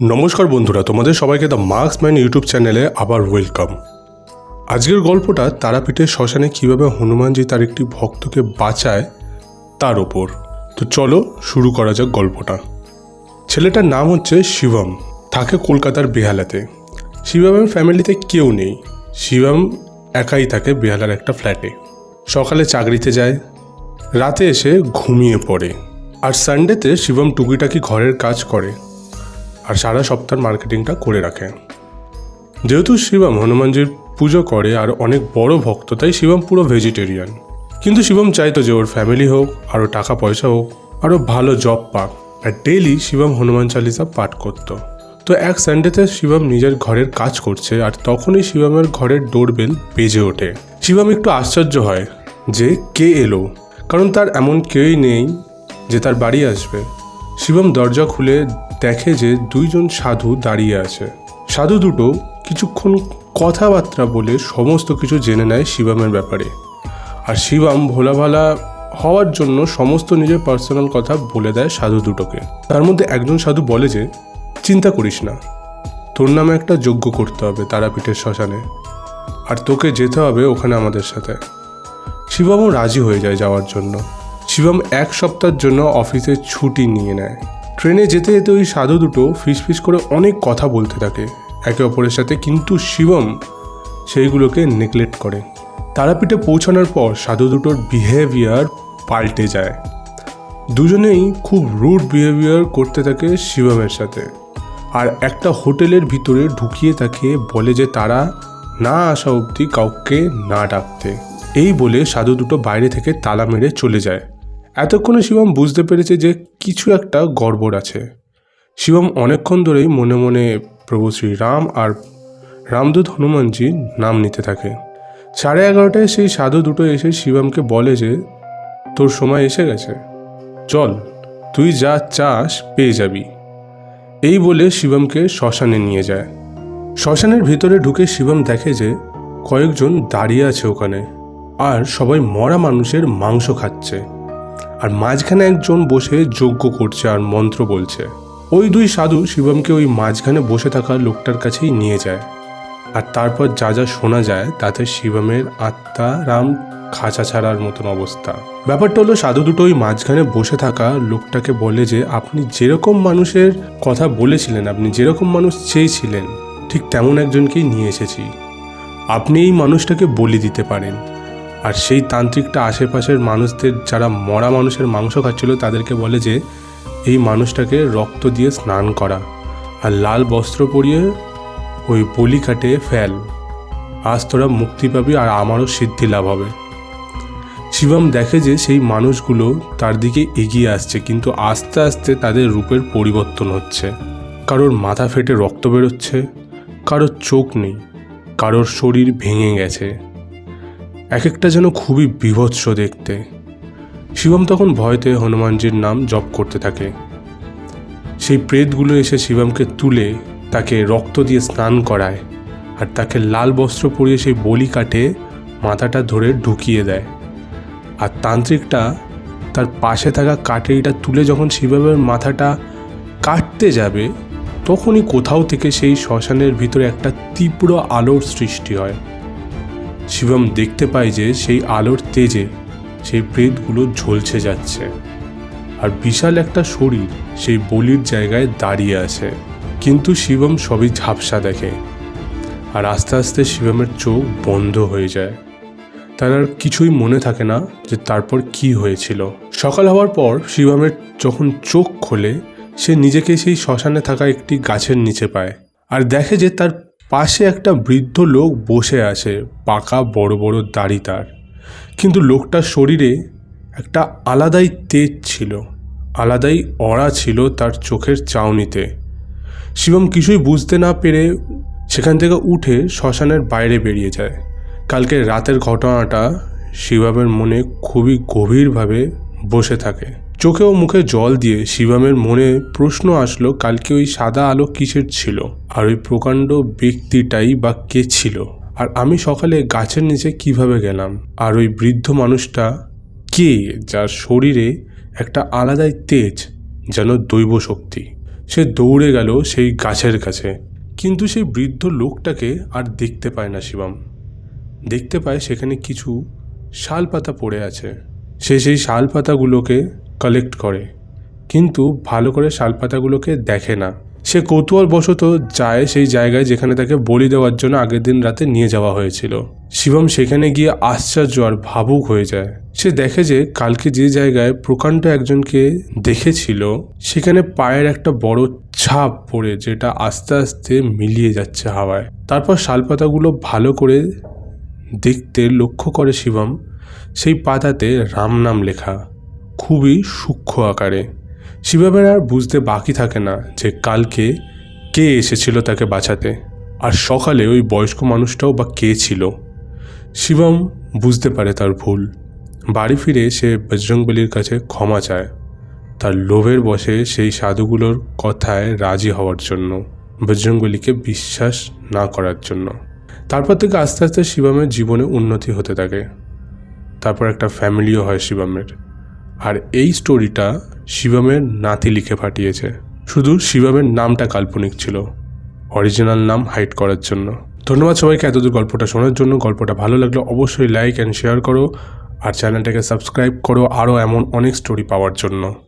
নমস্কার বন্ধুরা, তোমাদের সবাইকে দ্য মার্কস ম্যান ইউটিউব চ্যানেলে আবার ওয়েলকাম আজকের গল্পটা তারাপীঠের শ্মশানে কীভাবে হনুমানজি তার একটি ভক্তকে বাঁচায়, তার ওপর তো চলো শুরু করা যাক গল্পটা। ছেলেটার নাম হচ্ছে শিবম, থাকে কলকাতার বেহালাতে। শিবমের ফ্যামিলিতে কেউ নেই, শিবম একাই থাকে বেহালার একটা ফ্ল্যাটে সকালে চাকরিতে যায়, রাতে এসে ঘুমিয়ে পড়ে। আর সানডেতে শিবম টুকিটাকি ঘরের কাজ করে। আর সারা সপ্তাহ মার্কেটিংটা করে রাখে। যেহেতু শিবম হনুমানজির পুজো করে আর অনেক বড় ভক্ত, তাই শিবম পুরো ভেজিটেরিয়ান কিন্তু শিবম চাইতো যে ওর ফ্যামিলি হোক আরও টাকা পয়সা হোক আরও ভালো জব পাক। আর ডেইলি শিবম হনুমান চালিসা পাঠ করতো। তো এক সানডেতে শিবম নিজের ঘরের কাজ করছে আর তখনই শিবমের ঘরের ডোরবেল বেজে ওঠে। শিবম একটু আশ্চর্য হয় যে কে এলো? কারণ তার এমন কেউই নেই যে তার বাড়ি আসবে। শিবম দরজা খুলে দেখে যে দুইজন সাধু দাঁড়িয়ে আছে। সাধু দুটো কিছুক্ষণ কথাবার্তা বলে সমস্ত কিছু জেনে নেয় শিবমের ব্যাপারে। আর শিবম ভোলাভালা হওয়ার জন্য সমস্ত নিজের পার্সোনাল কথা বলে দেয় সাধু দুটোকে। তার মধ্যে একজন সাধু বলে যে, চিন্তা করিস না, তোর নামে একটা যজ্ঞ করতে হবে তারাপীঠের শ্মশানে, আর তোকে যেতে হবে ওখানে আমাদের সাথে। শিবমও রাজি হয়ে যায় যাওয়ার জন্য। শিবম এক সপ্তাহের জন্য অফিসে ছুটি নিয়ে নেয়। ট্রেনে যেতে যেতে ওই সাধু দুটো ফিস করে অনেক কথা বলতে থাকে। একে অপরের সাথে কিন্তু শিবম সেইগুলোকে নেগলেক্ট করে। তারাপীঠে পৌঁছানোর পর সাধু দুটোর বিহেভিয়ার পাল্টে যায়। দুজনেই খুব রুড বিহেভিয়ার করতে থাকে শিবমের সাথে। আর একটা হোটেলের ভিতরে ঢুকিয়ে তাকে বলে যে তারা না আসা অবধি কাউকে না ডাকতে। এই বলে সাধু দুটো বাইরে থেকে তালা মেরে চলে যায়। এতক্ষণে শিবম বুঝতে পেরেছে যে কিছু একটা গড়বড় আছে। শিবম অনেকক্ষণ ধরেই মনে মনে প্রভু শ্রীরাম আর রামদূত হনুমানজির নাম নিতে থাকে। সাড়ে এগারোটায় সেই সাধু দুটো এসে শিবমকে বলে যে, তোর সময় এসে গেছে। চল, তুই যা চাস পেয়ে যাবি। এই বলে শিবমকে শ্মশানে নিয়ে যায়। শ্মশানের ভিতরে ঢুকে শিবম দেখে যে, কয়েকজন দাঁড়িয়ে আছে ওখানে। আর সবাই মরা মানুষের মাংস খাচ্ছে। আর মাঝখানে একজন বসে যজ্ঞ করছে আর মন্ত্র বলছে। ওই দুই সাধু শিবমকে ওই মাঝখানে বসে থাকা লোকটার কাছেই নিয়ে যায়। আর তারপর যা যা শোনা যায়, তাতে শিবমের আত্মা রাম খাঁচা ছাড়ার মতন অবস্থা। ব্যাপারটা হলো, সাধু দুটো ওই মাঝখানে বসে থাকা লোকটাকে বলে যে, আপনি যেরকম মানুষের কথা বলেছিলেন, আপনি যেরকম মানুষ চেয়েছিলেন, ঠিক তেমন একজনকেই নিয়ে এসেছি। আপনি এই মানুষটাকে বলি দিতে পারেন। আর সেই তান্ত্রিকটা আশেপাশের মানুষদের, যারা মরা মানুষের মাংস খাচ্ছিল, তাদেরকে বলে যে, এই মানুষটাকে রক্ত দিয়ে স্নান করা আর লাল বস্ত্র পরিয়ে ওই বলি কাটে ফেল। আজ তোরা মুক্তি পাবি আর আমারও সিদ্ধি লাভ হবে। শিবম দেখে যে সেই মানুষগুলো তার দিকে এগিয়ে আসছে, কিন্তু আস্তে আস্তে তাদের রূপের পরিবর্তন হচ্ছে। কারোর মাথা ফেটে রক্ত বেরোচ্ছে, কারোর চোখ নেই, কারোর শরীর ভেঙে গেছে। এক একটা যেন খুবই বিভৎস দেখতে। শিবম তখন ভয়তে হনুমানজির নাম জপ করতে থাকে। সেই প্রেতগুলো এসে শিবমকে তুলে তাকে রক্ত দিয়ে স্নান করায় আর তাকে লাল বস্ত্র পরিয়ে সেই বলি কাটে মাথাটা ধরে ঢুকিয়ে দেয়। আর তান্ত্রিকটা তার পাশে থাকা কাটেরিটা তুলে যখন শিবমের মাথাটা কাটতে যাবে, তখনই কোথাও থেকে সেই শ্মশানের ভিতরে একটা তীব্র আলোর সৃষ্টি হয়। শিবম দেখতে পায় যে সেই আলোর তেজে সেই প্রেতগুলো ঝলছে যাচ্ছে। আর বিশাল একটা শরীর সেই বলির জায়গায় দাঁড়িয়ে আছে। কিন্তু শিবম সবই ঝাপসা দেখে। আর আস্তে আস্তে শিবমের চোখ বন্ধ হয়ে যায়। তার আর কিছুই মনে থাকে না যে তারপর কি হয়েছিল। সকাল হওয়ার পর শিবমের যখন চোখ খোলে, সে নিজেকে সেই শ্মশানে থাকা একটি গাছের নিচে পায়। আর দেখে যে তার পাশে একটা বৃদ্ধ লোক বসে আছে, পাকা বড় বড় দাড়ি তার। কিন্তু লোকটার শরীরে একটা আলাদাই তেজ ছিল, আলাদাই অড়া ছিল তার চোখের চাউনিতে। শিবম কিছুই বুঝতে না পেরে সেখান থেকে উঠে শ্মশানের বাইরে বেরিয়ে যায়। কালকে রাতের ঘটনাটা শিবমের মনে খুবই গভীরভাবে বসে থাকে। চোখে ও মুখে জল দিয়ে শিবমের মনে প্রশ্ন আসলো, কালকে ওই সাদা আলো কিসের ছিল? আর ওই প্রকাণ্ড ব্যক্তিটাই বা কে ছিল? আর আমি সকালে গাছের নিচে কীভাবে গেলাম? আর ওই বৃদ্ধ মানুষটা কে যার শরীরে একটা আলাদাই তেজ, যেন দৈব শক্তি? সে দৌড়ে গেল সেই গাছের কাছে। কিন্তু সেই বৃদ্ধ লোকটাকে আর দেখতে পায় না শিবম। দেখতে পায় সেখানে কিছু শাল পাতা পড়ে আছে। সে সেই শাল পাতাগুলোকে কালেক্ট করে। কিন্তু ভালো করে শাল পাতাগুলোকে দেখে না। সে কৌতূহলবশত যায় সেই জায়গায় যেখানে তাকে বলি দেওয়ার জন্য আগের দিন রাতে নিয়ে যাওয়া হয়েছিল। শিবম সেখানে গিয়ে আশ্চর্য আর ভাবুক হয়ে যায়। সে দেখে যে কালকে যে জায়গায় প্রকাণ্ড একজনকে দেখেছিল, সেখানে পায়ের একটা বড় ছাপ পড়ে যেটা আস্তে আস্তে মিলিয়ে যাচ্ছে হাওয়ায়। তারপর শালপাতাগুলো ভালো করে দেখতে লক্ষ্য করে শিবম, সেই পাতাতে রাম নাম লেখা। খুবই সূক্ষ্ম আকারে। শিবমের আর বুঝতে বাকি থাকে না যে কালকে কে এসেছিল তাকে বাঁচাতে, আর সকালে ওই বয়স্ক মানুষটাও বা কে ছিল। শিবম বুঝতে পারে তার ভুল। বাড়ি ফিরে সে বজরংবলির কাছে ক্ষমা চায়। তার লোভের বসে সেই সাধুগুলোর কথায় রাজি হওয়ার জন্য, বজরংবলিকে বিশ্বাস না করার জন্য। তারপর থেকে আস্তে আস্তে শিবমের জীবনে উন্নতি হতে থাকে। তারপর একটা ফ্যামিলিও হয় শিবমের। আর এই স্টোরিটা শিবমের নাতি লিখে পাঠিয়েছে। শুধু শিবমের নামটা কাল্পনিক ছিল। অরিজিনাল নাম হাইট করার জন্য। ধন্যবাদ সবাইকে এতদূর গল্পটা শোনার জন্য। গল্পটা ভালো লাগলে অবশ্যই লাইক অ্যান্ড শেয়ার করো। আর চ্যানেলটাকে সাবস্ক্রাইব করো আরও এমন অনেক স্টোরি পাওয়ার জন্য।